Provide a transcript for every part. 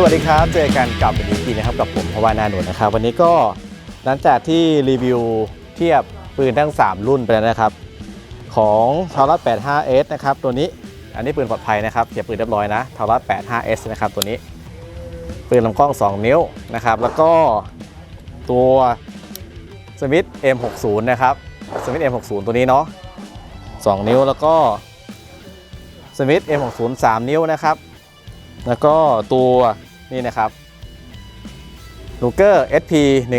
สวัสดีครับ เจอกันกับดีทีนะครับกับผมพวานาหนุนนะครับ วันนี้ก็หลังจากที่รีวิวเทียบปืนทั้ง 3 รุ่นไปแล้วนะครับ ของทารัส 85S นะครับตัวนี้อันนี้ปืนปลอดภัยนะครับเก็บปืนเรียบร้อยนะทารัส 85S นะครับตัวนี้ ปืนลำกล้อง 2 นิ้วนะครับ แล้วก็ตัวสมิธ M60 นะครับสมิธ M60 ตัวนี้เนาะ2 นิ้วแล้วก็สมิธ M60 3 นิ้วนะครับแล้วก็ตัว นี่นะครับลูเกอร์ SP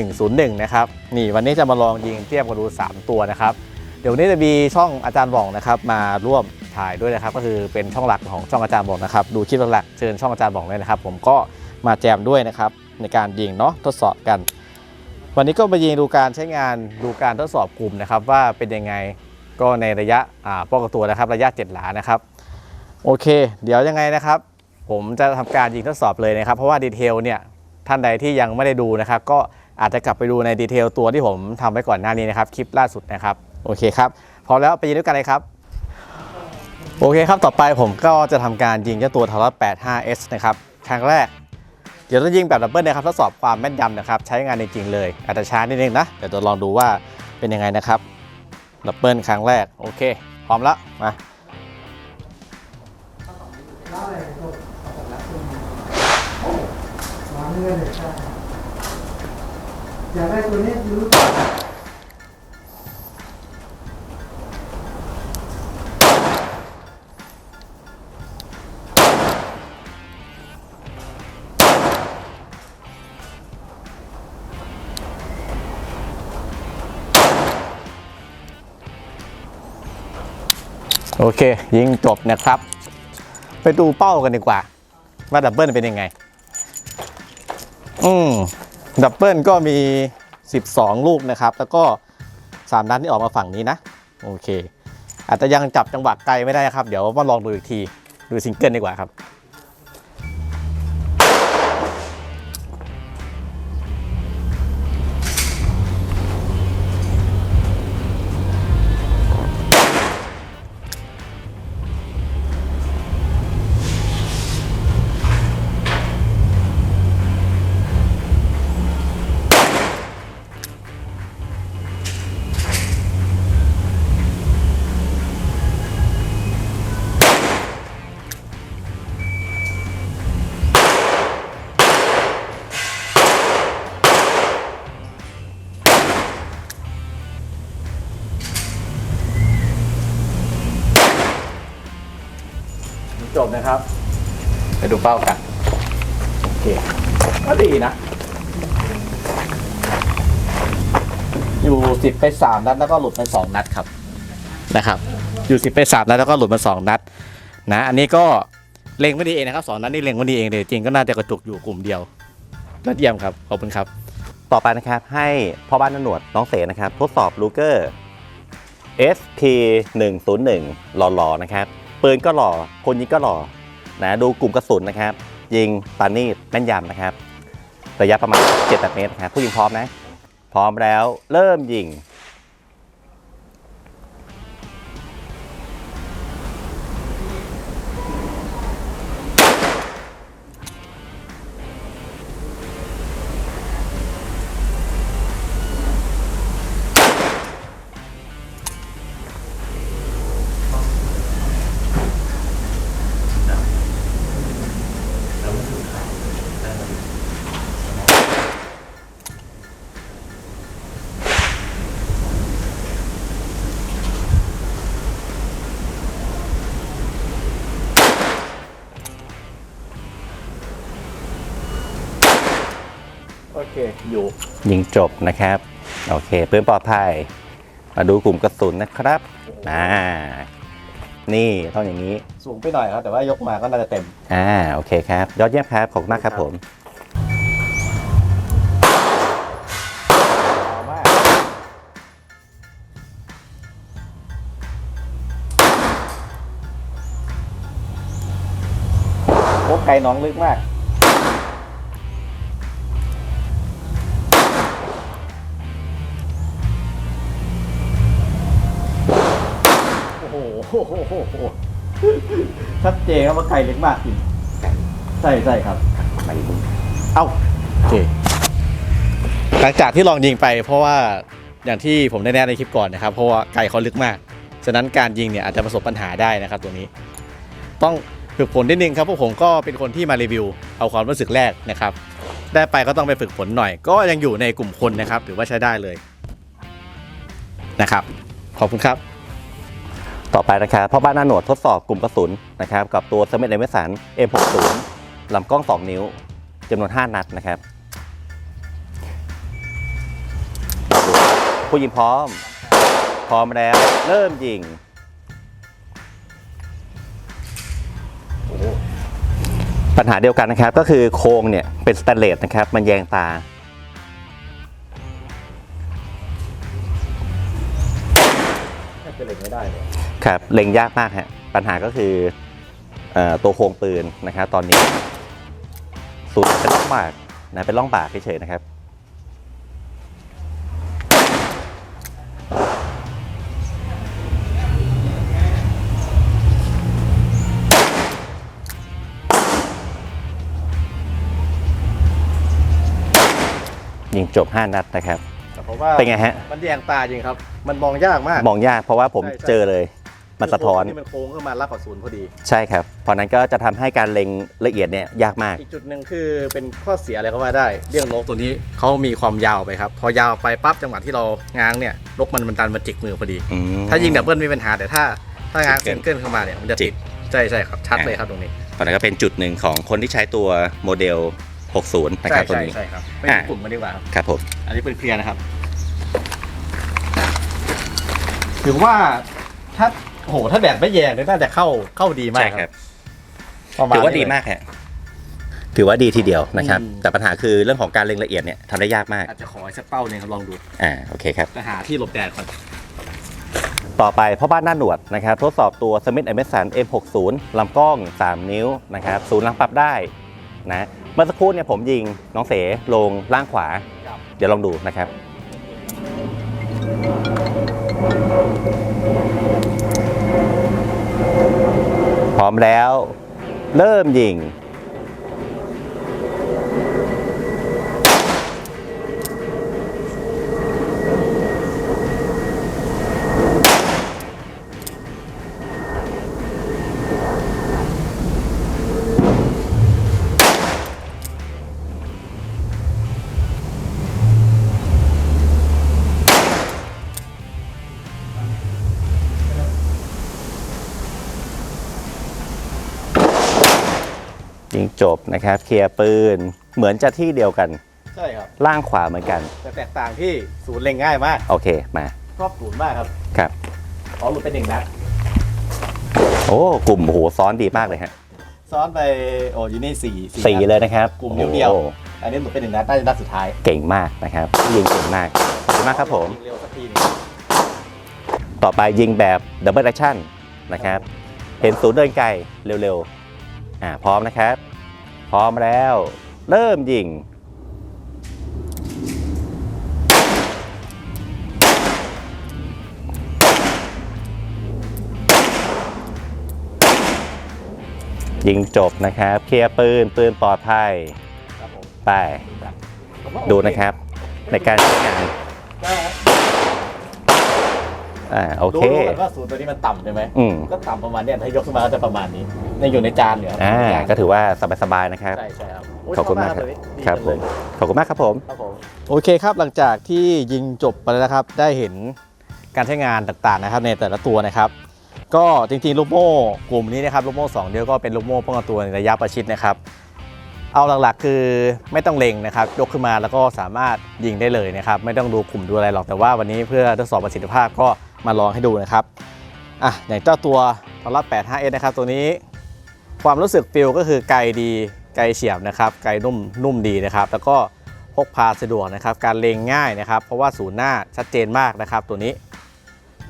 101นะครับนี่วันนี้จะมาลองยิงเทียบกันดู 3 ตัวนะครับ เดี๋ยววันนี้จะมีช่องอาจารย์หว่องนะครับ มาร่วมถ่ายด้วยนะครับ ก็คือเป็นช่องหลักของช่องอาจารย์หว่องนะครับ ดูคลิปหลักๆเชิญช่องอาจารย์หว่องเลยนะครับ ผมก็มาแจมด้วยนะครับ ในการยิงเนาะทดสอบกัน วันนี้ก็มายิงดูการใช้งานดูการทดสอบกลุ่มนะครับ ว่าเป็นยังไงก็ในระยะป้องกันตัวนะครับ ระยะ 7 หลานะครับ โอเค เดี๋ยวยังไงนะครับ ผมจะทำการยิงทดสอบเลยนะครับ เพราะว่าดีเทลเนี่ยท่านใดที่ยังไม่ได้ดูนะครับ ก็อาจจะกลับไปดูในดีเทลตัวที่ผมทำไว้ก่อนหน้านี้นะครับ คลิปล่าสุดนะครับ โอเคครับพร้อมแล้วไปยิงด้วยกันเลยครับโอเคครับ ต่อไปผมก็จะทำการยิงเจ้าตัวทารอ 85S นะครับ ครั้งแรก เดี๋ยวจะยิงแบบดับเบิลนะครับทดสอบความแม่นยำนะครับ ใช้งานจริงๆเลย อาจจะช้านิดนึงนะ เดี๋ยวจะลองดูว่าเป็นยังไงนะครับ ดับเบิลครั้งแรก โอเค พร้อมแล้ว มา เงื่อเลยครับอยากได้ตัวนี้รู้โอเค ยิงจบนะครับ ไปดูเป้ากันดีกว่า ว่าดับเบิลเป็นยังไง อืมดับเบิลก็มี 12 ลูกนะครับ แล้วก็ 3 นัดที่ออกมาฝั่งนี้นะ โอเค อาจจะยังจับจังหวะไกลไม่ได้นะครับ เดี๋ยวมาลองดูอีกที ดูซิงเกิลดีกว่าครับ จบนะครับ ไปดูเป้ากัน โอเค ก็ดีนะ อยู่สิบไปสามนัดแล้วก็หลุดไปสองนัดครับ นะครับ อยู่สิบไปสามนัดแล้วก็หลุดมาสองนัด นะ อันนี้ก็เล็งไม่ดีเองนะครับสองนัดนี่เล็งไม่ดีเองเดี๋ยวจริงก็น่าจะกระจุกอยู่กลุ่มเดียวยอดเยี่ยมครับ ขอบคุณครับ ต่อไปนะครับให้พ่อบ้านนหนวดน้องเสนะครับ ทดสอบลูเกอร์ SP 1 0 1หล่อๆนะครับ ปืนก็หล่อ คนยิงก็หล่อนะดูกลุ่มกระสุนนะครับ ยิงปานีตแม่นยำนะครับ ระยะประมาณ7เมตรนะครับผู้ยิงพร้อมนะ พร้อมแล้วเริ่มยิง เค อยู่ ยิงจบนะครับ โอเคปืนปลอดภัย มาดูกลุ่มกระสุนนะครับอ่านี่ต้องอย่างนี้ สูงไปหน่อยครับ แต่ว่ายกมาก็น่าจะเต็ม อ่า โอเคครับ ยอดเยี่ยมครับ ขอบคุณมากครับผมยาวมากโอ้ไกลน้องลึกมาก โหชัดเจนครับว่าไกลเล็กมากจริงใช่ใช่ครับมาอีกนิดเอ้าโอเคหลังจากที่ลองยิงไปเพราะว่าอย่างที่ผมได้แนะในคลิปก่อนนะครับ เพราะว่าไกลเขาลึกมาก ฉะนั้นการยิงเนี่ยอาจจะประสบปัญหาได้นะครับตัวนี้ ต้องฝึกฝนนิดนึงครับพราะผมก็เป็นคนที่มารีวิว เอาความรู้สึกแรกนะครับ ได้ไปก็ต้องไปฝึกฝนหน่อย ก็ยังอยู่ในกลุ่มคนนะครับถือว่าใช้ได้เลยนะครับ ขอบคุณครับ ต่อไปนะครับพ่อบ้านหน้าหนวดทดสอบกลุ่มกระสุนนะครับกับตัวสมิธเอเมสัน M60 ลำกล้อง 2 นิ้วจำนวน 5 นัดนะครับผู้ยิงพร้อม พร้อมแล้ว เริ่มยิงปัญหาเดียวกันนะครับก็คือโครงเนี่ยเป็นสแตนเลสนะครับมันแยงตา ครับเล็งยากมากฮะปัญหาก็คือเอ่อตัวโครงปืนนะครับตอนนี้ศูนย์เป็นร่องบากนะเป็นร่องบากเฉยๆนะครับยิงจบ 5 นัดนะครับแต่เพราะว่าเป็นไงฮะ มันแยงตาจริงครับ มันมองยากมาก มองยากเพราะว่าผมใช่ใช่เจอเลย มันสะท้อน นี่มันโค้งขึ้นมารับกับศูนย์พอดี ใช่ครับ เพราะนั้นก็จะทำให้การเล็งละเอียดเนี่ยยากมาก อีกจุดหนึ่งคือเป็นข้อเสียอะไรก็ว่าได้ เรื่องนกตัวนี้เขามีความยาวไปครับ พอยาวไปปั๊บจังหวะที่เราง้างเนี่ยนกมันมันดันมาจิกมือพอดี อืม ถ้ายิงดับเบิลไม่มีปัญหาแต่ถ้าถ้าง้างจิซิกงเกินเกิลเข้ามาเนี่ยมันจะจิติกดใช่ใช่ครับชัดเลยครับตรงนี้ตอนนั้นก็เป็นจุดหนึ่งของคนที่ใช้ตัวโมเดล 60 นะคใช่รับตัวใช่นี้ ใช่ครับไม่อะ กลุ่มมาดีกว่าครับ ครับผม อันนี้เป็นเคลียร์นะครับถือว่าถ้า โอ้โหถ้าแดดไม่แยงเนี่ยน่าจะเข้าเข้าดีมากใช่ครับประณถือว่านี้ดีเลยมากฮะถือว่าดีทีเดียวนะครับอืมแต่ปัญหาคือเรื่องของการเล็งละเอียดเนี่ยทำได้ยากมากอาจจะขออีกสักเป้าหนึงครับลองดูอ่าโอเคครับแต่หาที่หลบแดดก่อนต่อไปพ่อบ้านหน้าหนวดนะครับ ทดสอบตัว Smith Emerson M60 ลำกล้อง 3 นิ้วนะครับศูนย์ลังปรับได้นะเมื่อสักครู่เนี่ยผมยิงน้องเสลงล่างขวาครับเดี๋ยวลองดูนะครับ พร้อมแล้ว เริ่มยิง จบนะครับ เคลียร์ปืน เหมือนจะที่เดียวกันใช่ครับ ล่างขวาเหมือนกัน แต่แตกต่างที่ศูนย์เล็งง่ายมากโอเคมาครอบศูนย์มากครับครับอ๋อหลุดเป็นหนึ่งนัดโอ้กลุ่มโอ้โหซ้อนดีมากเลยฮะซ้อนไปโอ้อยู่นี่สี่สี่นัด เลยนะครับกลุ่มนิ้วเดียว โอ้อันนี้หลุดเป็นหนึ่งนัดน่าจะนัดสุดท้ายเก่งมากนะครับยิงเก่งมากขอบคุณมากครับผม ยิงเร็วสักทีหนึงต่อไปยิงแบบดับเบิลแอคชั่นนะครับ เห็นศูนย์เดินไกลเร็วๆ อ่าพร้อมนะครับ พร้อมแล้ว เริ่มยิง ยิงจบนะครับ เคลียร์ปืน ปืนปลอดภัย ครับผมไปผมว่าโอเดูนะครับ ในการใช้งานได้ครับอ่าโอดูเค ดูก่อนว่าศูนย์ตัวนี้มันต่ำใช่ไหมอืม ก็ต่ำประมาณเนี้ยถ้ายกขึ้นมาก็จะประมาณนี้ เนี่ยอยู่ในจานเหลืออ่าก็ถือว่าสบายๆนะครับ ใช่ใช่ครับโยขอบคุณมากชครับเลยดีครับจังผเลยมขอบคุณมากครับผมครับผมโอเคครับหลังจากที่ยิงจบไปแล้วนะครับ ได้เห็นการใช้งานต่างๆนะครับในแต่ละตัวนะครับ ก็จริงๆลูกโม่กลุ่มนี้นะครับลูกโม่สองเดียวก็เป็นลูกโม่ป้องกันตัวในระยะประชิดนะครับ เอาหลักๆคือไม่ต้องเล็งนะครับ ยกขึ้นมาแล้วก็สามารถยิงได้เลยนะครับ ไม่ต้องดูกลุ่มดูอะไรหรอกแต่ว่าวันนี้เพื่อทดสอบประสิทธิภาพก็มาลองให้ดูนะครับอะอย่างเจ้าตัวทอรัส 85S นะครับ ตัวนี้ ความรู้สึกฟิลก็คือไกลดีไกลเฉียบนะครับไกลนุ่มนุ่มดีนะครับ แล้วก็พกพาสะดวกนะครับ การเลงง่ายนะครับ เพราะว่าศูนย์หน้าชัดเจนมากนะครับ ตัวนี้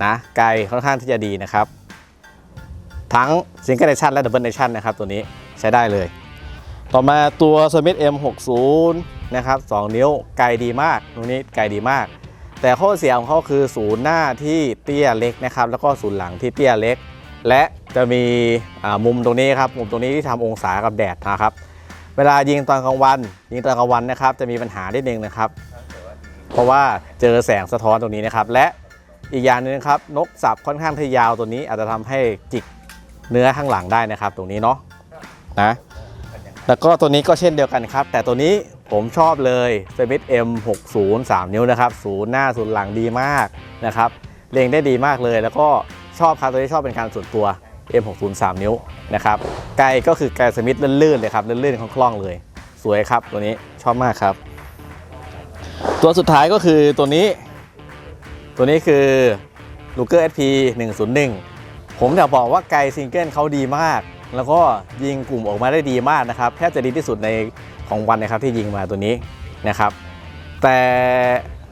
นะไกลค่อนข้างที่จะดีนะครับ ทั้งซิงเกิลเนชั่นและดับเบิลเนชั่นนะครับ ตัวนี้ใช้ได้เลย ต่อมาตัว Smith M60 นะครับ 2 นิ้วไกลดีมากตรงนี้ไกลดีมาก แต่ข้อเสียของเขาคือศูนย์หน้าที่เตี้ยเล็กนะครับ แล้วก็ศูนย์หลังที่เตี้ยเล็ก และจะมีมุมตรงนี้ครับมุมตรงนี้ที่ทำองศากับแดดนะครับ เวลายิงตอนกลางวัน ยิงตอนกลางวันนะครับ จะมีปัญหานิดนึงนะครับ เพราะว่าเจอแสงสะท้อนตรงนี้นะครับ และอีกอย่างนึงครับนกสับค่อนข้างที่ยาวตัวนี้อาจจะทำให้จิกเนื้อข้างหลังได้นะครับ ตรงนี้เนาะนะแล้วก็ตัวนี้ก็เช่นเดียวกันครับ แต่ตัวนี้ผมชอบเลย Smith M60 3 นิ้วนะครับศูนย์หน้าศูนย์หลังดีมากนะครับเล็งได้ดีมากเลยแล้วก็ ชอบครับตัวนี้ชอบเป็นการส่วนตัว M60 3 นิ้วนะครับไกลก็คือไกลสมิธลื่นๆเลยครับลื่นๆคล่องๆเลย สวยครับตัวนี้ชอบมากครับ ตัวสุดท้ายก็คือตัวนี้ ตัวนี้คือ l u g e r SP 101 ผมอยากบอกว่าไกลซิงเกิลเขาดีมาก แล้วก็ยิงกลุ่มออกมาได้ดีมากนะครับแทบจะดีที่สุดในของวันนะครับที่ยิงมาตัวนี้นะครับ แต่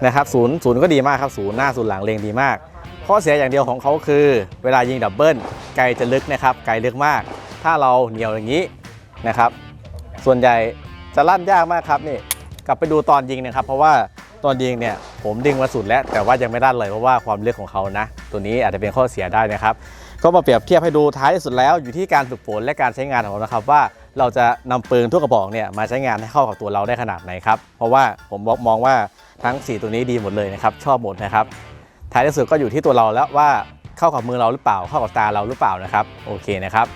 นะครับศูนย์ศูนย์ก็ดีมากครับศูนย์หน้าศูนย์หลังเลงดีมาก ข้อเสียอย่างเดียวของเขาคือ เวลายิงดับเบิลไกลจะลึกนะครับ ไกลลึกมาก ถ้าเราเหนียวอย่างนี้นะครับ ส่วนใหญ่จะลั่นยากมากครับนี่กลับไปดูตอนยิงนะครับ เพราะว่าตอนยิงเนี่ยผมดึงมาสุดแล้ว แต่ว่ายังไม่ด้านเลยเพราะว่าความลึกของเขานะ ตัวนี้อาจจะเป็นข้อเสียได้นะครับ ก็มาเปรียบเทียบให้ดูท้ายที่สุดแล้วอยู่ที่การฝึกฝนและการใช้งานของเรานะครับว่าเราจะนำปืนทุกกระบอกเนี่ยมาใช้งานให้เข้ากับตัวเราได้ขนาดไหนครับเพราะว่าผมมองว่าทั้ง 4 ตัวนี้ดีหมดเลยนะครับชอบหมดนะครับ ท้ายที่สุดก็อยู่ที่ตัวเราแล้วว่าเข้ากับมือเราหรือเปล่า เข้ากับตาเราหรือเปล่านะครับ โอเคนะครับ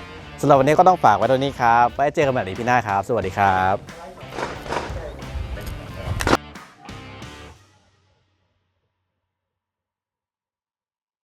สำหรับวันนี้ก็ต้องฝากไว้ตรงนี้ครับ ไว้เจอกันใหม่ในพี่หน้าครับ สวัสดีครับ